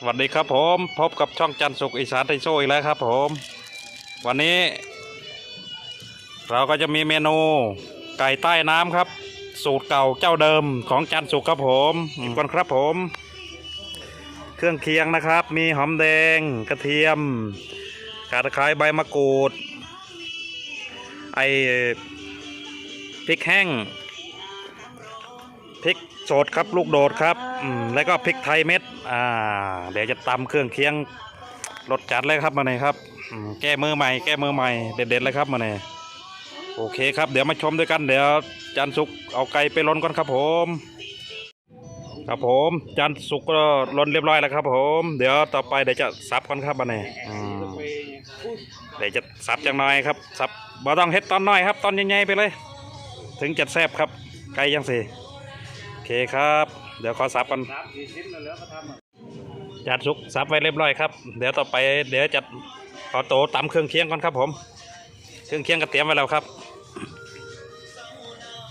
สวัสดีครับผมพบกับช่องจันทร์สุขอีสานไทโซ่อีกแล้วครับผม วันนี้ เราก็จะมีเมนูไก่ใต้น้ำครับ สูตรเก่าเจ้าเดิมของจันทร์สุขครับผมก่อนครับผม เครื่องเคียงนะครับ มีหอมแดงกระเทียมกาตะไคร้ใบมะกรูด ไอพริกแห้ง พริกสดครับลูกโดดครับอืมแล้วก็พริกไทยเม็ดอ่าเดี๋ยวจะตำเครื่องเคียงรสจัดเลยครับมาเนี่ยครับอืมแก้มือใหม่แก้มือใหม่เด็ดๆเลยครับมาเนี่ยโอเคครับเดี๋ยวมาชมด้วยกันเดี๋ยวจันสุกเอาไก่ไปล้นก่อนครับผม ครับผมจันสุกก็ล้นเรียบร้อยแล้วครับ ผม เดี๋ยวต่อไปเดี๋ยวจะสับก่อนครับมาเนี่ยอืมเดี๋ยวจะสับจังหน่อยครับสับบ่ต้องเฮ็ดตอนน้อยครับ ตอนใหญ่ๆไปเลย ถึงจะแซ่บครับไก่ยังสิโอ เคครับ เดี๋ยวขอสับกันจัดสุกสับไว้เรียบร้อยครับ เดี๋ยวต่อไปเดี๋ยวจัดขอโตตำเครื่องเคียงก่อนครับผม เครื่องเคียงก็เตรียมไว้แล้วครับ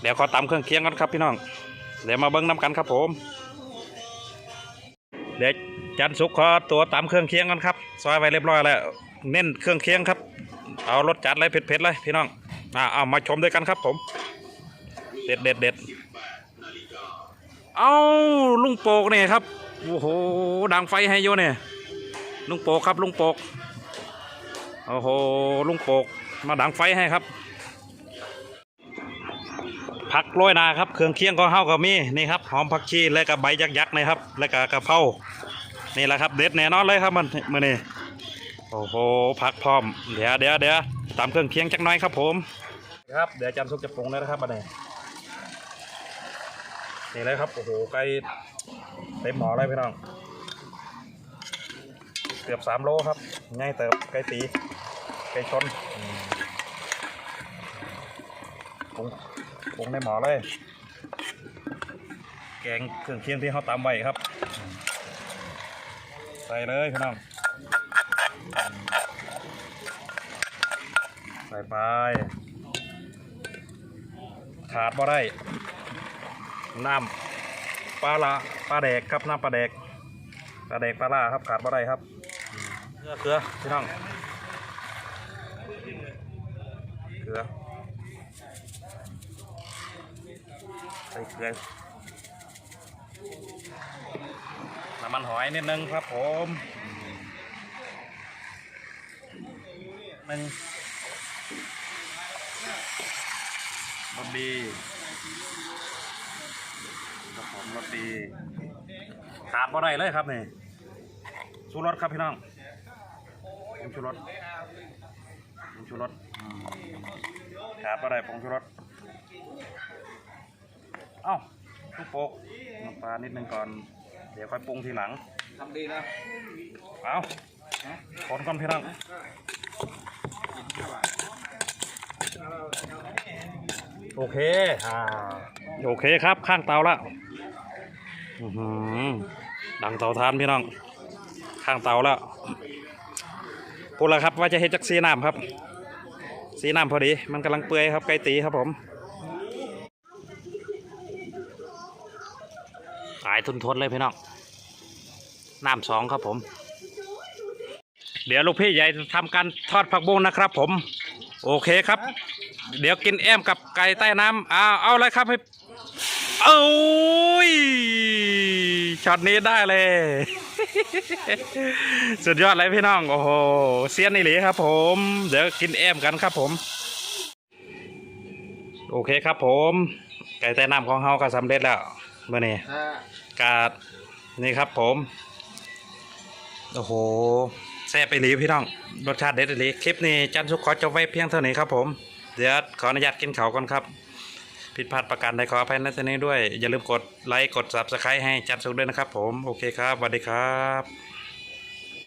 เดี๋ยวขอตำเครื่องเคียงก่อนครับพี่น้อง เดี๋ยวมาเบิ้งน้ำกันครับผม เดี๋ยวจันสุกขอตัวตำเครื่องเคียงก่อนครับ ซอยไว้เรียบร้อยแล้ว เน้นเครื่องเคียงครับ เอารสจัดเลยเผ็ดๆเลยพี่น้องอ่าเอามาชมด้วยกันครับผม เด็ดเด็ดเด็ด เอาลุงโปกเนี่ยครับโอ้โหดังไฟให้โยเนี่ยลุงโปกครับลุงโปกโอ้โหลุงโปกมาดังไฟให้ครับผักโรยนาครับเครื่องเคียงก็เฮาก็มีนี่ครับหอมผักชีและก็ใบยักษ์ๆนะครับ และก็กระเพรานี่แหละครับเด็ดแน่นอนเลยครับมันมือนี่โอ้โหผักพร้อมเดี๋ยวเดี๋ยวเดี๋ยวตามเครื่องเคียงจักหน่อยครับผม ครับเดี๋ยวจำซุกจะปรุงแล้วนะครับบัดนี้ นี่เลยครับโอ้โหไก่เต็มหมอเลยพี่น้องเกือบสามโลครับง่ายเติบไก่ตีไก่ชนปรุงปรุงในหมอเลย แกงเครื่องเคียงที่เขาตามไว้ครับ ใส่เลยพี่น้องใส่ไปขาดบ่ได้ น้ำปลาละปลาแดกครับน้ำปลาแดกปลาแดกปลาล่าครับขาดบ่ได้ครับเกลือเกลือพี่น้องเกลือใส่เกลือน้ำมันหอยนิดนึงครับผมหนึ่งรสดีครับผม รสดีขาดบ่ได้เลยครับนี่ชูรสครับพี่น้องผงชูรสผงชูรสอืมขาดบ่ได้ผงชูรสเอ้าลูกโปกน้ำปลานิดนึงก่อน เดี๋ยวค่อยปรุงทีหลังทำดีนะเอาคนก่อนพี่น้องโอเคอ่าโอเคครับข้างเตาละอื้อหือ ดังเตาทานพี่น้อง ข้างเตาแล้วพูดแล้วครับว่าจะเฮ็ดจักซีน้ำครับ สีน้ำพอดี มันกำลังเปื่อยครับไก่ตีครับผมขายทุนทนเลยพี่น้อง น้ำสองครับผม เดี๋ยวลูกพี่ใหญ่ทำการทอดผักบุ้งนะครับผม โอเคครับ เดี๋ยวกินแอมกับไก่ใต้น้ำเอาเอาเลยครับให้เอ้ย ช็อตนี้ได้เลย สุดยอดเลยพี่น้อง โอ้โหเซียนนี่หลีครับผม เดี๋ยวกินแอมกันครับผม โอเคครับผม ไก่ใต้น้ำของเฮาก็สำเร็จแล้วเมื่อนี้ถ้ากาดนี่ครับผม โอ้โหแซ่บไปหลีพี่น้อง รสชาติเด็ดอีหลีคลิปนี้จันสุขขอจบไว้เพียงเท่านี้ครับผม เดี๋ยวขออนุญาตกินเขาวก่อนครับ ผิดพลาดประการใดขออภัยในที่นี้ด้วย อย่าลืมกดไลค์กด subscribe ให้จัดสุขด้วยนะครับผม โอเคครับสวัสดีครับ